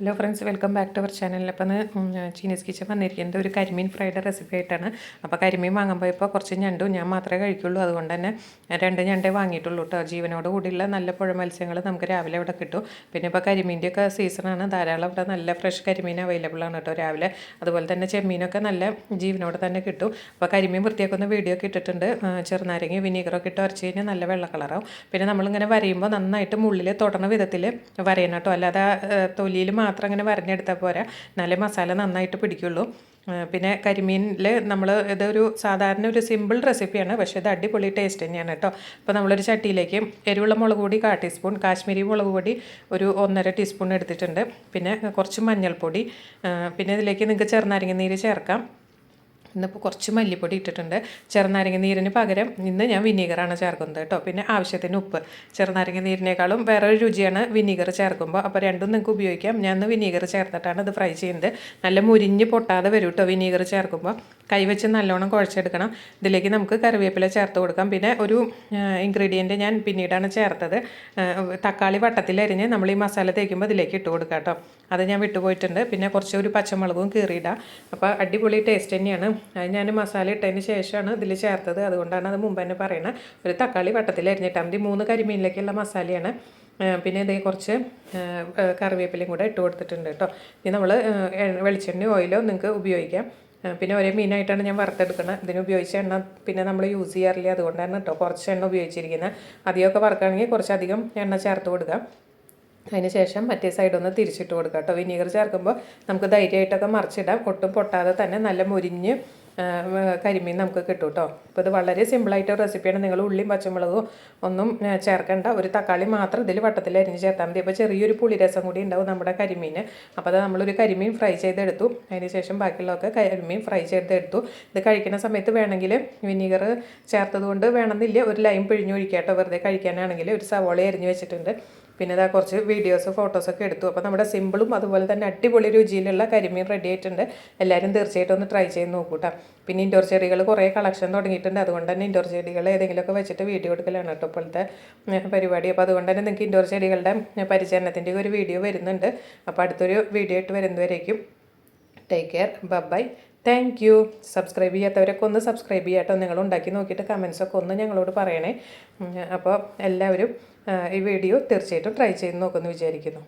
Hello friends welcome back to our channel അപ്പം Chinese kitchen വന്നിരിക്കുന്നത് ഒരു കരിമീൻ ഫ്രൈഡ് റെസിപ്പി ആയിട്ടാണ്. അപ്പോൾ കരിമീൻ വാങ്ങാൻ പോയപ്പോൾ കുറച്ച് ഞണ്ടും ഞാൻ മാത്രമേ കഴിക്കുള്ളൂ. അതുകൊണ്ട് തന്നെ രണ്ട് ഞണ്ടേ വാങ്ങിയിട്ടുള്ളൂ കേട്ടോ ജീവനോട് കൂടിയുള്ള നല്ല പുഴ മത്സ്യങ്ങൾ നമുക്ക് രാവിലെ ഇവിടെ കിട്ടും. പിന്നെ ഇപ്പോൾ കരിമീന്റെ ഒക്കെ സീസണാണ് ധാരാളം ഇവിടെ നല്ല ഫ്രഷ് കരിമീൻ അവൈലബിൾ ആണ് കേട്ടോ രാവിലെ. അതുപോലെ തന്നെ ചെമ്മീനൊക്കെ നല്ല ജീവനോട് തന്നെ കിട്ടും. അപ്പോൾ കരിമീൻ വൃത്തിയാക്കുന്ന വീഡിയോ ഒക്കെ ഇട്ടിട്ടുണ്ട്. ചെറുനാരങ്ങി വിനീഗറൊക്കെ ഇട്ട് വരച്ച് കഴിഞ്ഞാൽ നല്ല വെള്ള കളറാവും പിന്നെ നമ്മളിങ്ങനെ വരയുമ്പോൾ നന്നായിട്ട് മുള്ളിൽ തൊടണ വിധത്തിൽ വരയണം കേട്ടോ അല്ലാതെ തൊലിയിൽ മാത്രം അങ്ങനെ വരഞ്ഞെടുത്താൽ പോരാ. നല്ല മസാല നന്നായിട്ട് പിടിക്കുള്ളൂ. പിന്നെ കരിമീനിൽ നമ്മൾ ഇതൊരു സാധാരണ ഒരു സിമ്പിൾ റെസിപ്പിയാണ് പക്ഷേ ഇത് അടിപൊളി ടേസ്റ്റ് തന്നെയാണ് കേട്ടോ അപ്പോൾ നമ്മളൊരു ചട്ടിയിലേക്ക് എരിവുള്ള മുളക് പൊടി കാ ടീസ്പൂൺ കാശ്മീരി മുളക് പൊടി ഒരു ഒന്നര ടീസ്പൂൺ എടുത്തിട്ടുണ്ട്. പിന്നെ കുറച്ച് മഞ്ഞൾപ്പൊടി. പിന്നെ ഇതിലേക്ക് നിങ്ങൾക്ക് ചെറുനാരങ്ങ നീര് ചേർക്കാം. ഇന്നിപ്പോൾ കുറച്ച് മല്ലിപ്പൊടി ഇട്ടിട്ടുണ്ട്. ചെറുനാരങ്ങ നീരിന് പകരം ഇന്ന് ഞാൻ വിനീഗറാണ് ചേർക്കുന്നത് കേട്ടോ. പിന്നെ ആവശ്യത്തിന് ഉപ്പ്. ചെറുനാരങ്ങ നീരിനേക്കാളും വേറൊരു രുചിയാണ് വിനീഗർ ചേർക്കുമ്പോൾ അപ്പോൾ രണ്ടും നിങ്ങൾക്ക് ഉപയോഗിക്കാം. ഞാൻ ഇന്ന് വിനീഗർ ചേർത്തിട്ടാണ് ഇത് ഫ്രൈ ചെയ്യുന്നത്. നല്ല മുരിഞ്ഞ് പൊട്ടാതെ വരും കേട്ടോ വിനീഗർ ചേർക്കുമ്പോൾ കൈവച്ച് നല്ലോണം കുഴച്ചെടുക്കണം. ഇതിലേക്ക് നമുക്ക് കറിവേപ്പില ചേർത്ത് കൊടുക്കാം. പിന്നെ ഒരു ഇൻഗ്രീഡിയന്റ് ഞാൻ പിന്നീടാണ് ചേർത്തത്. തക്കാളി വട്ടത്തിലരിഞ്ഞ് നമ്മൾ ഈ മസാല തേക്കുമ്പോൾ ഇതിലേക്ക് ഇട്ട് കൊടുക്കാം കേട്ടോ. അത് ഞാൻ വിട്ടുപോയിട്ടുണ്ട്. പിന്നെ കുറച്ച് ഒരു പച്ചമുളകും കീറിയിടാം. അപ്പോൾ അടിപൊളി ടേസ്റ്റ് തന്നെയാണ്. അത് ഞാൻ മസാല ഇട്ടതിന് ശേഷമാണ് ഇതിൽ ചേർത്തത്. അതുകൊണ്ടാണ് അത് മുമ്പ് തന്നെ പറയുന്നത് ഒരു തക്കാളി വട്ടത്തിൽ അരിഞ്ഞിട്ടാൽ മതി മൂന്ന് കരിമീനിലേക്കുള്ള മസാലയാണ്. പിന്നെ ഇതേ കുറച്ച് കറിവേപ്പിലയും കൂടെ ഇട്ട് കൊടുത്തിട്ടുണ്ട് കേട്ടോ. ഇനി നമ്മൾ വെളിച്ചെണ്ണ ഓയിലോ നിങ്ങൾക്ക് ഉപയോഗിക്കാം. പിന്നെ ഒരേ മീനായിട്ടാണ് ഞാൻ വറുത്തെടുക്കുന്നത്. ഇതിന് ഉപയോഗിച്ച എണ്ണ പിന്നെ നമ്മൾ യൂസ് ചെയ്യാറില്ല. അതുകൊണ്ടാണ് കേട്ടോ കുറച്ച് എണ്ണ ഉപയോഗിച്ചിരിക്കുന്നത് അധികമൊക്കെ വറുക്കുകയാണെങ്കിൽ കുറച്ചധികം എണ്ണ ചേർത്ത് കൊടുക്കാം. അതിന് ശേഷം മറ്റേ സൈഡൊന്ന് തിരിച്ചിട്ട് കൊടുക്കുക കേട്ടോ വിനീഗർ ചേർക്കുമ്പോൾ നമുക്ക് ധൈര്യമായിട്ടൊക്കെ മറിച്ചിടാം. ഒട്ടും പൊട്ടാതെ തന്നെ നല്ല മുരിഞ്ഞ് കരിമീൻ നമുക്ക് കിട്ടും കേട്ടോ അപ്പോൾ ഇത് വളരെ സിമ്പിളായിട്ട് റെസിപ്പിയാണ് നിങ്ങൾ ഉള്ളിയും പച്ചമുളകും ഒന്നും ചേർക്കേണ്ട. ഒരു തക്കാളി മാത്രം ഇതിൽ വട്ടത്തിൽ അരിഞ്ഞ് ചേർത്താൽ മതി. അപ്പോൾ ചെറിയൊരു പുളിരസം കൂടി ഉണ്ടാവും നമ്മുടെ കരിമീൻ അപ്പോൾ അത് നമ്മളൊരു കരിമീൻ ഫ്രൈ ചെയ്തെടുത്തു. അതിന് ശേഷം ബാക്കിയുള്ളതൊക്കെ കരിമീൻ ഫ്രൈ ചെയ്തെടുത്തു. ഇത് കഴിക്കുന്ന സമയത്ത് വേണമെങ്കിൽ വിനീഗർ ചേർത്തത് കൊണ്ട് വേണമെന്നില്ല. ഒരു ലൈം പിഴിഞ്ഞൊഴിക്കുക കേട്ടോ വെറുതെ കഴിക്കാനാണെങ്കിൽ ഒരു സവോള അരിഞ്ഞ് വെച്ചിട്ടുണ്ട്. പിന്നെ ഇതാ കുറച്ച് വീഡിയോസ് ഫോട്ടോസൊക്കെ എടുത്തു. അപ്പോൾ നമ്മുടെ സിമ്പിളും അതുപോലെ തന്നെ അടിപൊളി രുചിയിലുള്ള കരിമീൻ റെഡി ആയിട്ടുണ്ട്. എല്ലാവരും തീർച്ചയായിട്ടും ഒന്ന് ട്രൈ ചെയ്ത് നോക്കൂട്ടാ പിന്നെ ഇൻഡോർ ചെടികൾ കുറേ കളക്ഷൻ തുടങ്ങിയിട്ടുണ്ട്. അതുകൊണ്ട് തന്നെ ഇൻഡോർ ചെടികൾ ഏതെങ്കിലുമൊക്കെ വെച്ചിട്ട് വീഡിയോ എടുക്കലാണ് കേട്ടോ ഇപ്പോഴത്തെ പരിപാടി. അപ്പോൾ അതുകൊണ്ട് തന്നെ നിങ്ങൾക്ക് ഇൻഡോർ ചെടികളുടെ പരിചരണത്തിന്റെ ഒരു വീഡിയോ വരുന്നുണ്ട്. അപ്പോൾ അടുത്തൊരു വീഡിയോ ആയിട്ട് വരുന്നവരേക്കും take care bye thank you subscribe ചെയ്യാത്തവരൊക്കെ ഒന്ന് സബ്സ്ക്രൈബ് ചെയ്യാട്ടോ. നിങ്ങൾ ഉണ്ടാക്കി നോക്കിയിട്ട് കമൻസൊക്കെ ഒന്ന് ഞങ്ങളോട് പറയണേ. അപ്പോൾ എല്ലാവരും ഈ വീഡിയോ തീർച്ചയായിട്ടും ട്രൈ ചെയ്ത് നോക്കുമെന്ന് വിചാരിക്കുന്നു.